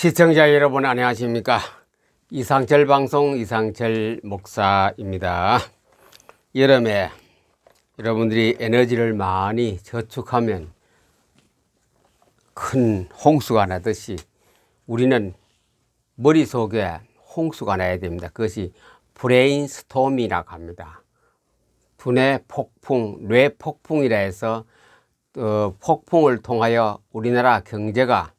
시청자 여러분 안녕하십니까? 이상철 방송 이상철 목사입니다. 여름에 여러분들이 에너지를 많이 저축하면 큰 홍수가 나듯이 우리는 머릿속에 홍수가 나야 됩니다. 그것이 브레인스톰이라고 합니다. 두뇌 폭풍, 뇌 폭풍이라 해서 어, 폭풍을 통하여 우리나라 경제가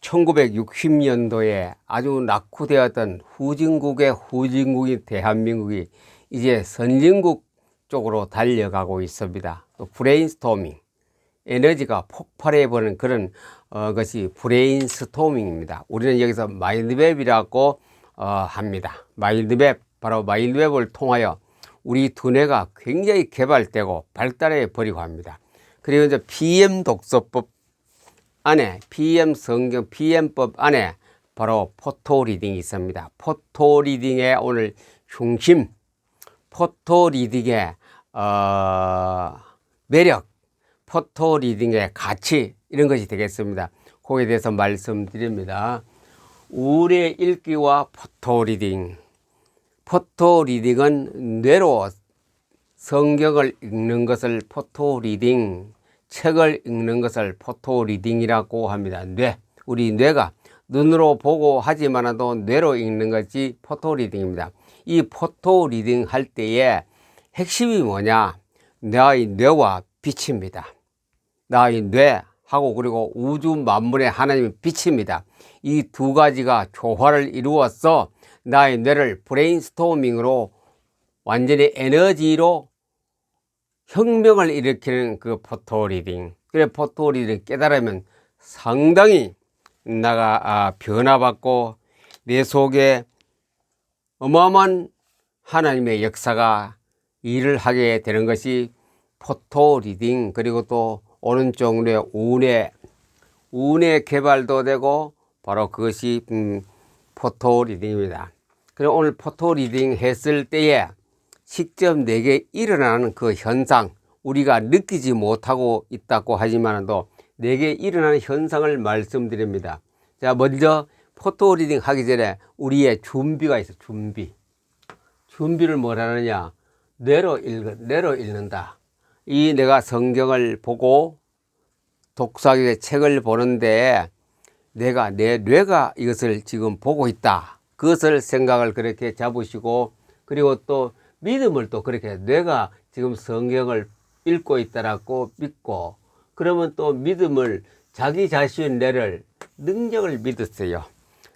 1960년도에 아주 낙후되었던 후진국의 후진국인 대한민국이 이제 선진국 쪽으로 달려가고 있습니다. 또 브레인스토밍, 에너지가 폭발해버리는 그런 어, 것이 브레인스토밍입니다. 우리는 여기서 마인드맵이라고 어, 합니다. 마인드맵, 바로 마인드맵을 통하여 우리 두뇌가 굉장히 개발되고 발달해 버리고 합니다. 그리고 이제 PM 독서법 안에 PM 성경 PM법 안에 바로 포토 리딩이 있습니다. 포토 리딩의 오늘 중심, 포토 리딩의 어, 매력, 포토 리딩의 가치 이런 것이 되겠습니다. 거기에 대해서 말씀드립니다. 우리의 읽기와 포토 리딩. 포토 리딩은 뇌로 성경을 읽는 것을 포토 리딩, 책을 읽는 것을 포토 리딩이라고 합니다. 뇌. 우리 뇌가 눈으로 보고 하지만도 뇌로 읽는 것이 포토 리딩입니다. 이 포토 리딩 할 때에 핵심이 뭐냐? 나의 뇌와 빛입니다. 나의 뇌하고 그리고 우주 만물의 하나님의 빛입니다. 이 두 가지가 조화를 이루어서 나의 뇌를 브레인스토밍으로 완전히 에너지로 혁명을 일으키는 그 포토 리딩. 그래 포토 리딩 깨달으면 상당히 나가 아, 변화받고 내 속에 어마어마한 하나님의 역사가 일을 하게 되는 것이 포토 리딩 그리고 또 오른쪽 뇌 우뇌 우뇌 개발도 되고 바로 그것이 음, 포토 리딩입니다. 그리고 오늘 포토 리딩 했을 때에 직접 내게 일어나는 그 현상 우리가 느끼지 못하고 있다고 하지만도 내게 일어나는 현상을 말씀드립니다. 자 먼저 포토 리딩 하기 전에 우리의 준비가 있어 준비 준비를 뭘 하느냐 뇌로 읽 뇌로 읽는다. 이 내가 성경을 보고 독서하기 책을 보는데 내가 내 뇌가 이것을 지금 보고 있다. 그것을 생각을 그렇게 잡으시고 그리고 또 믿음을 또 그렇게 뇌가 지금 성경을 읽고 있다라고 믿고 그러면 또 믿음을 자기 자신 뇌를 능력을 믿었어요.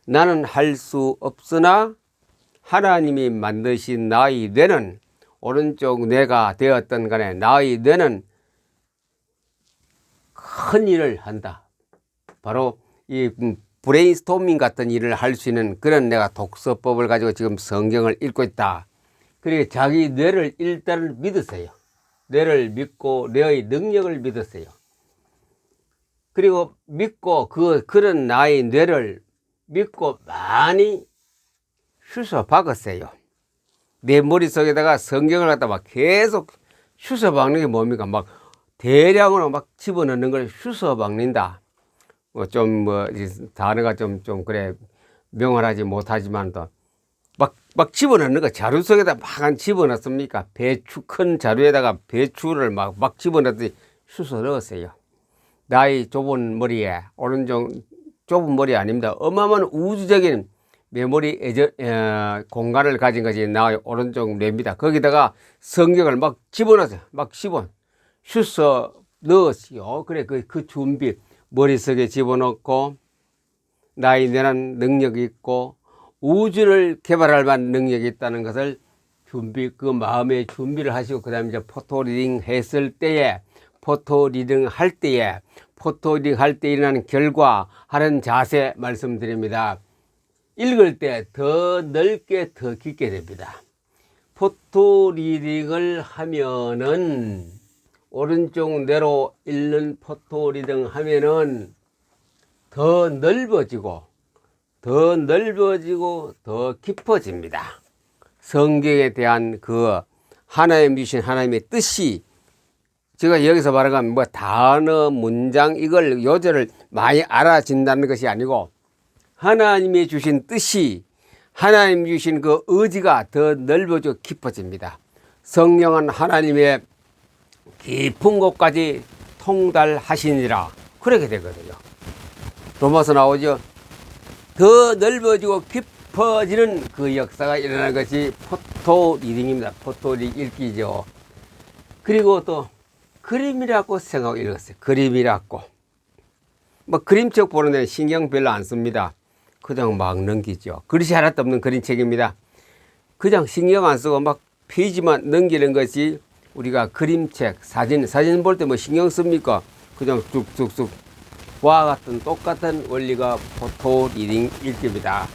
나는 할 수 없으나 하나님이 만드신 나의 뇌는 오른쪽 뇌가 되었던 간에 나의 뇌는 큰 일을 한다. 바로 이 브레인스토밍 같은 일을 할 수 있는 그런 내가 독서법을 가지고 지금 성경을 읽고 있다. 그리고 자기 뇌를 일단은 믿으세요. 뇌를 믿고 뇌의 능력을 믿으세요. 그리고 믿고 그 그런 나의 뇌를 믿고 많이 슈서 박았어요. 내 머릿속에다가 성경을 갖다 막 계속 슈서 박는 게 뭡니까? 막 대량으로 막 집어넣는 걸 슈서 박는다. 뭐좀뭐 단어가 좀 좀 그래 명확하지 못하지만도 막, 막 집어넣는 거 자루 속에다 막 집어넣습니까? 배추, 큰 자루에다가 배추를 막, 막 집어넣더니 쑤서 넣었어요. 나의 좁은 머리에, 오른쪽 좁은 머리 아닙니다. 어마어마한 우주적인 메모리 애저, 에, 공간을 가진 것이 나의 오른쪽 뇌입니다. 거기다가 성경을 막 집어넣었어요. 막 집어, 쑤서 넣었어요. 그래, 그, 그 준비, 머릿속에 집어넣고, 나의 뇌는 능력이 있고, 우주를 개발할 만한 능력이 있다는 것을 준비, 그 마음의 준비를 하시고, 그 다음에 이제 포토 리딩 했을 때에, 포토 리딩 할 때에, 포토 리딩 할 때 일어나는 결과 하는 자세 말씀드립니다. 읽을 때 더 넓게 더 깊게 됩니다. 포토 리딩을 하면은, 오른쪽 뇌로 읽는 포토 리딩 하면은 더 넓어지고, 더 넓어지고 더 깊어집니다. 성경에 대한 그 하나님 주신 하나님의 뜻이 제가 여기서 말하는 뭐 단어, 문장 이걸 요절을 많이 알아진다는 것이 아니고 하나님이 주신 뜻이 하나님 주신 그 의지가 더 넓어져 깊어집니다. 성령은 하나님의 깊은 곳까지 통달하시니라 그렇게 되거든요. 로마서 나오죠. 더 넓어지고 깊어지는 그 역사가 일어나는 것이 포토 리딩입니다. 포토 읽기죠. 그리고 또 그림이라고 생각하고 읽었어요. 그림이라고. 뭐 그림책 보는 데는 신경 별로 안 씁니다. 그냥 막 넘기죠. 그릇이 하나도 없는 그림책입니다. 그냥 신경 안 쓰고 막 페이지만 넘기는 것이 우리가 그림책, 사진, 사진 볼 때 뭐 신경 씁니까? 그냥 쑥쑥쑥. 와 같은 똑같은 원리가 포토 리딩 읽기입니다.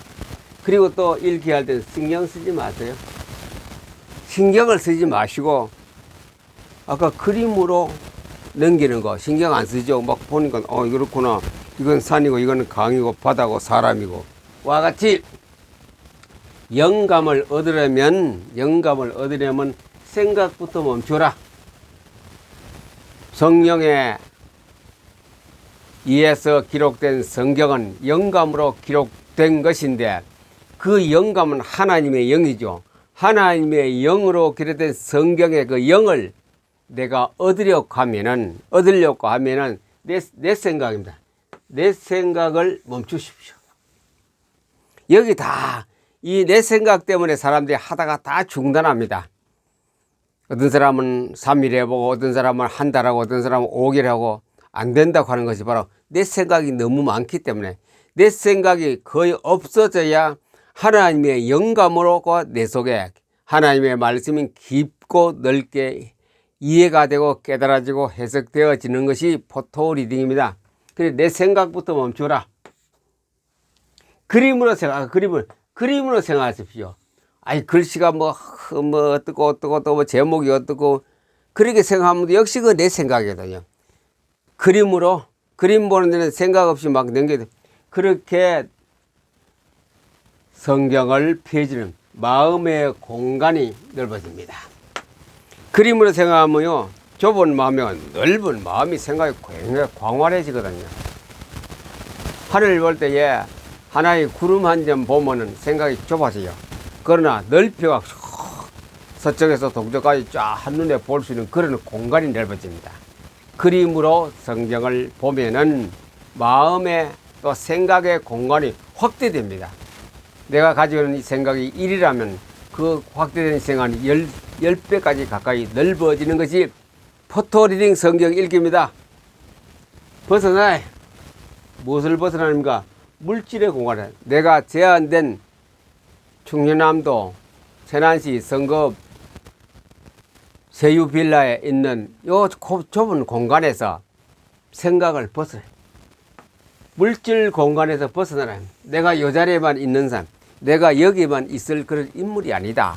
그리고 또 읽기 할 때 신경 쓰지 마세요. 신경을 쓰지 마시고 아까 그림으로 넘기는 거 신경 안 쓰죠. 막 보니까 어 그렇구나. 이건 산이고 이건 강이고 바다고 사람이고 와 같이 영감을 얻으려면 영감을 얻으려면 생각부터 멈춰라. 성령에 의해서 기록된 성경은 영감으로 기록된 것인데 그 영감은 하나님의 영이죠. 하나님의 영으로 기록된 성경의 그 영을 내가 얻으려고 하면은, 얻으려고 하면은 내, 내 생각입니다. 내 생각을 멈추십시오. 여기 다, 이 내 생각 때문에 사람들이 하다가 다 중단합니다. 어떤 사람은 3일 해보고, 어떤 사람은 한 달 하고, 어떤 사람은 5개월 하고, 안 된다고 하는 것이 바로 내 생각이 너무 많기 때문에 내 생각이 거의 없어져야 하나님의 영감으로 내 속에 하나님의 말씀이 깊고 넓게 이해가 되고 깨달아지고 해석되어지는 것이 포토 리딩입니다. 그래 내 생각부터 멈춰라. 그림으로 생각, 아, 그림을 그림으로 생각하십시오. 아니 글씨가 뭐뭐 뭐 어떻고 어떻고 또 뭐 제목이 어떻고 그렇게 생각하면 역시 그 내 생각이거든요. 그림으로 그림 보는 데는 생각 없이 막 넘겨도 그렇게 성경을 펴지는 마음의 공간이 넓어집니다. 그림으로 생각하면요. 좁은 마음이면 넓은 마음이 생각이 굉장히 광활해지거든요. 하늘을 볼 때에 하나의 구름 한 점 보면은 생각이 좁아져요. 그러나 넓혀가 서쪽에서 동쪽까지 쫙 한눈에 볼 수 있는 그런 공간이 넓어집니다. 그림으로 성경을 보면은 마음의 또 생각의 공간이 확대됩니다. 내가 가지고 있는 생각이 1이라면 그 확대된 생각이 10, 10배까지 가까이 넓어지는 것이 포토 리딩 성경 읽기입니다. 벗어나 무엇을 벗어나는가? 물질의 공간에 내가 제한된 충남도 천안시 성급 세유 빌라에 있는 요 좁은 공간에서 생각을 벗어 물질 공간에서 벗어나라. 내가 요 자리에만 있는 사람, 내가 여기만 있을 그런 인물이 아니다.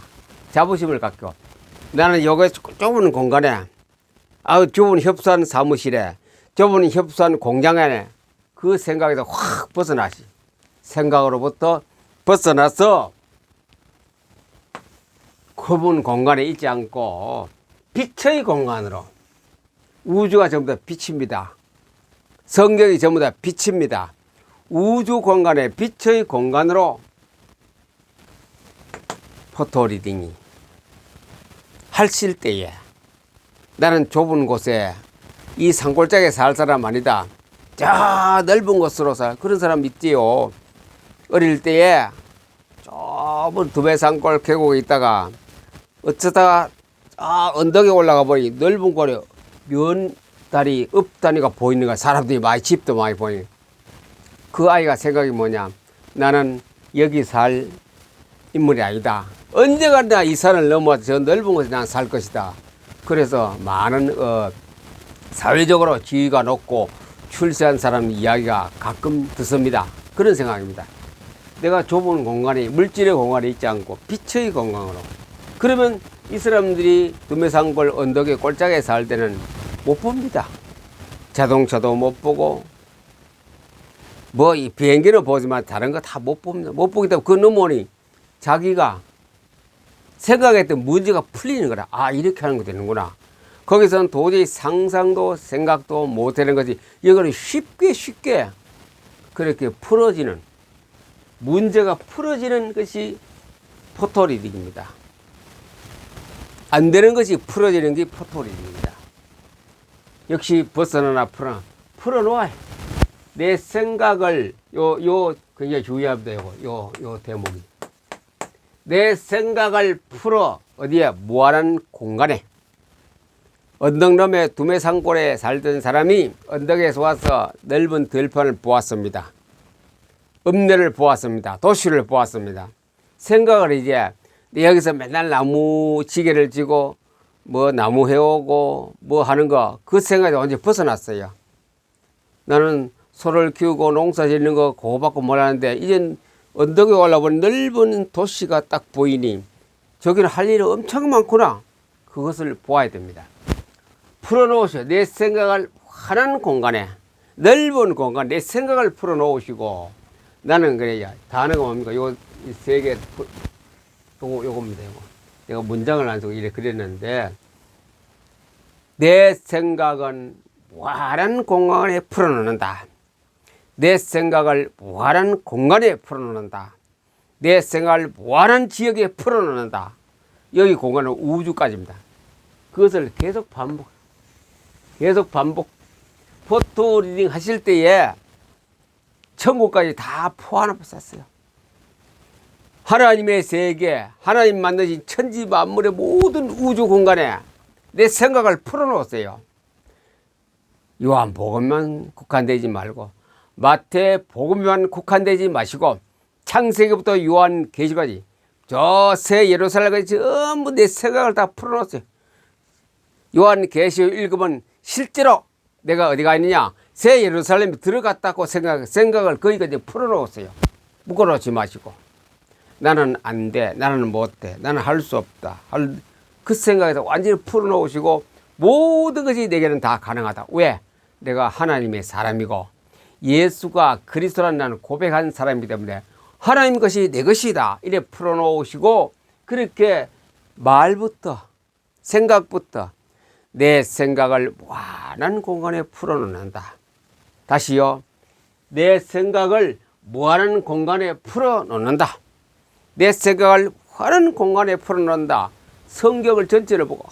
자부심을 갖고 나는 여기 좁은 공간에 아 좁은 협산 사무실에 좁은 협산 공장에 그 생각에서 확 벗어나시 생각으로부터 벗어나서 좁은 공간에 있지 않고 빛의 공간으로 우주가 전부 다 빛입니다. 성경이 전부 다 빛입니다. 우주 공간의 빛의 공간으로 포토 리딩이 하실 때에 나는 좁은 곳에 이 산골짜기에 살 사람 아니다. 저 넓은 곳으로 살 그런 사람 있지요. 어릴 때에 좁은 두배산골 계곡에 있다가 어쩌다가 아, 언덕에 올라가 보니 넓은 곳에 면다리, 읍다리가 보이는 거 사람들이 많이 집도 많이 보이는 그 아이가 생각이 뭐냐. 나는 여기 살 인물이 아니다. 언제가 나 이 산을 넘어서 저 넓은 곳에 난 살 것이다. 그래서 많은 어, 사회적으로 지위가 높고 출세한 사람 이야기가 가끔 듣습니다. 그런 생각입니다. 내가 좁은 공간에 물질의 공간에 있지 않고 빛의 공간으로. 그러면 이 사람들이 두메산골 언덕의 꼴짝에 살 때는 못 봅니다. 자동차도 못 보고 뭐 이 비행기는 보지만 다른 거 다 못 봅니다. 못 보기 때문에 그 넘어오니 자기가 생각했던 문제가 풀리는 거라. 아 이렇게 하는 거 되는구나. 거기서는 도저히 상상도 생각도 못 하는 거지. 이거는 쉽게 쉽게 그렇게 풀어지는 문제가 풀어지는 것이 포토리딩입니다. 안 되는 것이 풀어지는 게 포토리딩입니다. 역시 벗어나나 풀어 풀어놓아요. 내 생각을 요 요 굉장히 중요합니다. 요거 요 요 대목이 내 생각을 풀어 어디에 무한한 공간에 언덕넘의 두메산골에 살던 사람이 언덕에서 와서 넓은 들판을 보았습니다. 읍내를 보았습니다. 도시를 보았습니다. 생각을 이제 내 여기서 맨날 나무 지게를 지고 뭐 나무 해오고 뭐 하는 거 그 생각이 완전히 벗어났어요. 나는 소를 키우고 농사 짓는 거 그거 받고 뭘 하는데 이젠 언덕에 올라본 넓은 도시가 딱 보이니 저기는 할 일이 엄청 많구나. 그것을 보아야 됩니다. 풀어놓으셔. 내 생각을 환한 공간에 넓은 공간 내 생각을 풀어놓으시고 나는 그래요. 단어가 뭡니까? 요 세 개 요거 요겁니다. 요거. 내가 문장을 안 쓰고 이래 그랬는데 내 생각은 무한한 공간에 풀어놓는다. 내 생각을 무한한 공간에 풀어놓는다. 내 생각을 무한한 지역에 풀어놓는다. 여기 공간은 우주까지입니다. 그것을 계속 반복, 계속 반복. 포토 리딩 하실 때에 천국까지 다 포함하고 썼어요. 하나님의 세계, 하나님 만드신 천지 만물의 모든 우주 공간에 내 생각을 풀어놓았어요. 요한 복음만 국한되지 말고 마태 복음만 국한되지 마시고 창세기부터 요한 계시까지 저 새 예루살렘까지 전부 내 생각을 다 풀어놓았어요. 요한 계시 읽으면 실제로 내가 어디가 있느냐 새 예루살렘에 들어갔다고 생각, 생각을 거기까지 풀어놓았어요. 묶어놓지 마시고 나는 안 돼, 나는 못 돼, 나는 할 수 없다. 할, 그 생각에서 완전히 풀어놓으시고 모든 것이 내게는 다 가능하다. 왜? 내가 하나님의 사람이고 예수가 그리스도라는 나는 고백한 사람이기 때문에 하나님 것이 내 것이다. 이래 풀어놓으시고 그렇게 말부터 생각부터 내 생각을 무한한 공간에 풀어놓는다. 다시요. 내 생각을 무한한 공간에 풀어놓는다. 내 생각을 무한한 공간에 풀어놓는다. 성경을 전체를 보고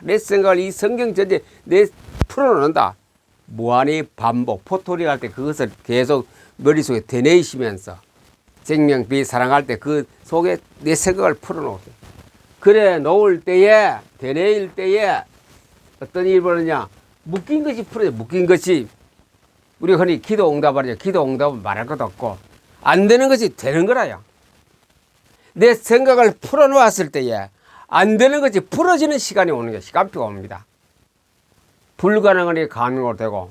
내 생각을 이 성경 전체 내 풀어놓는다. 무한히 반복, 포토리 할 때 그것을 계속 머릿속에 되뇌이시면서 생명비 사랑할 때 그 속에 내 생각을 풀어놓으세요. 그래 놓을 때에 되뇌일 때에 어떤 일이 벌어냐 묶인 것이 풀어져 묶인 것이 우리가 흔히 기도 응답하죠 기도 응답은 말할 것도 없고 안 되는 것이 되는 거라요 내 생각을 풀어놓았을 때에 안 되는 것이 풀어지는 시간이 오는 게 시간표가 옵니다 불가능한 게 가능으로 되고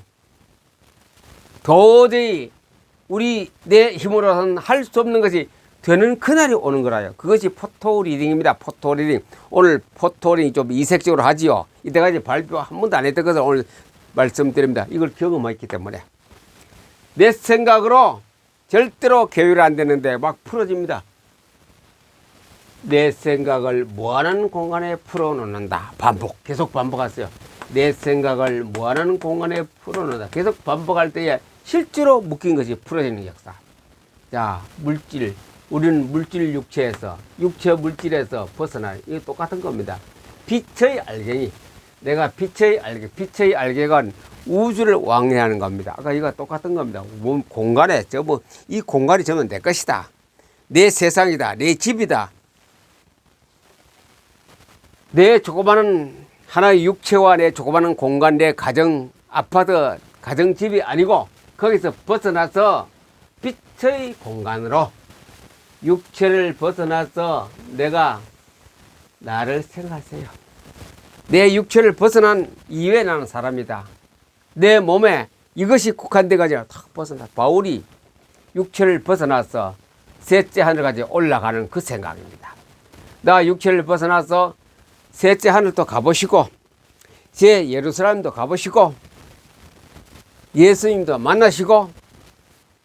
도저히 우리 내 힘으로는 할 수 없는 것이 되는 그날이 오는 거라요. 그것이 포토 리딩입니다. 포토 리딩. 오늘 포토 리딩 좀 이색적으로 하지요. 이때까지 발표 한 번도 안 했던 것을 오늘 말씀드립니다. 이걸 경험했기 때문에. 내 생각으로 절대로 계율 안 되는데 막 풀어집니다. 내 생각을 무한한 공간에 풀어놓는다. 반복, 계속 반복하세요. 내 생각을 무한한 공간에 풀어놓는다. 계속 반복할 때에 실제로 묶인 것이 풀어지는 역사. 자, 물질, 우리는 물질 육체에서 육체 물질에서 벗어나 이게 똑같은 겁니다. 빛의 알갱이 내가 빛의 알개 빛의 알개가 우주를 왕래하는 겁니다. 아까 이거 똑같은 겁니다. 몸 공간에 저뭐 이 공간이 저면 내 것이다. 내 세상이다. 내 집이다. 내 조그마한 하나의 육체와 내 조그마한 공간 내 가정 아파트 가정집이 아니고 거기서 벗어나서 빛의 공간으로 육체를 벗어나서 내가 나를 생각하세요. 내 육체를 벗어난 이후에 나는 사람이다. 내 몸에 이것이 국한돼 가지고 탁 벗어나. 바울이 육체를 벗어나서 셋째 하늘까지 올라가는 그 생각입니다. 나 육체를 벗어나서 셋째 하늘도 가보시고 제 예루살렘도 가보시고 예수님도 만나시고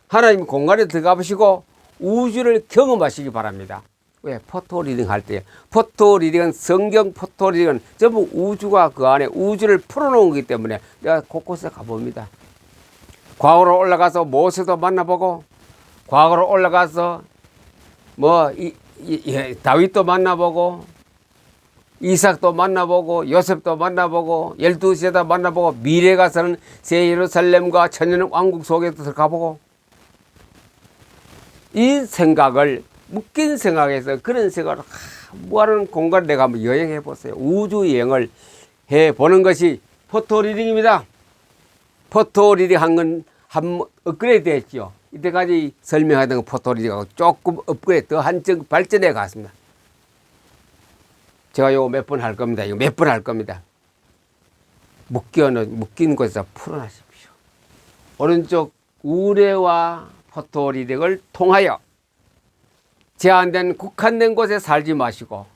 하나님 공간에 들어가 보시고 우주를 경험하시기 바랍니다. 왜? 포토 리딩 할 때. 포토 리딩은 성경 포토 리딩은 전부 우주가 그 안에 우주를 풀어놓은 거기 때문에 내가 곳곳에 가봅니다. 과거로 올라가서 모세도 만나보고 과거로 올라가서 뭐 이, 이- 예, 다윗도 만나보고 이삭도 만나보고 요셉도 만나보고 열두 세다 만나보고 미래 가서는 새 예루살렘과 천년 왕국 속에도 들어가보고 이 생각을 묶인 생각에서 그런 생각을 하, 뭐하는 공간 내가 한번 여행해 보세요. 우주 여행을 해 보는 것이 포토 리딩입니다. 포토 리딩 한건 한 업그레이드 했죠. 이때까지 설명하던 거 포토 리딩하고 조금 업그레이드 더 한층 발전해 갔습니다. 제가 요거 몇 번 할 겁니다. 이거 몇 번 할 겁니다. 묶여는 묶인 곳에서 풀어나십시오. 오른쪽 우레와 포토 리딩을 통하여 제한된 국한된 곳에 살지 마시고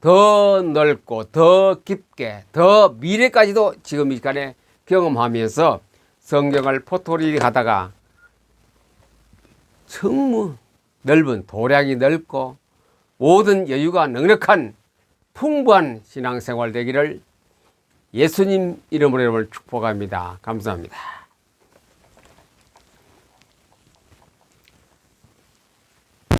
더 넓고 더 깊게 더 미래까지도 지금 이 시간에 경험하면서 성경을 포토리딩 하다가 정무 넓은 도량이 넓고 모든 여유가 넉넉한 풍부한 신앙생활 되기를 예수님 이름으로 여러분을 축복합니다. 감사합니다.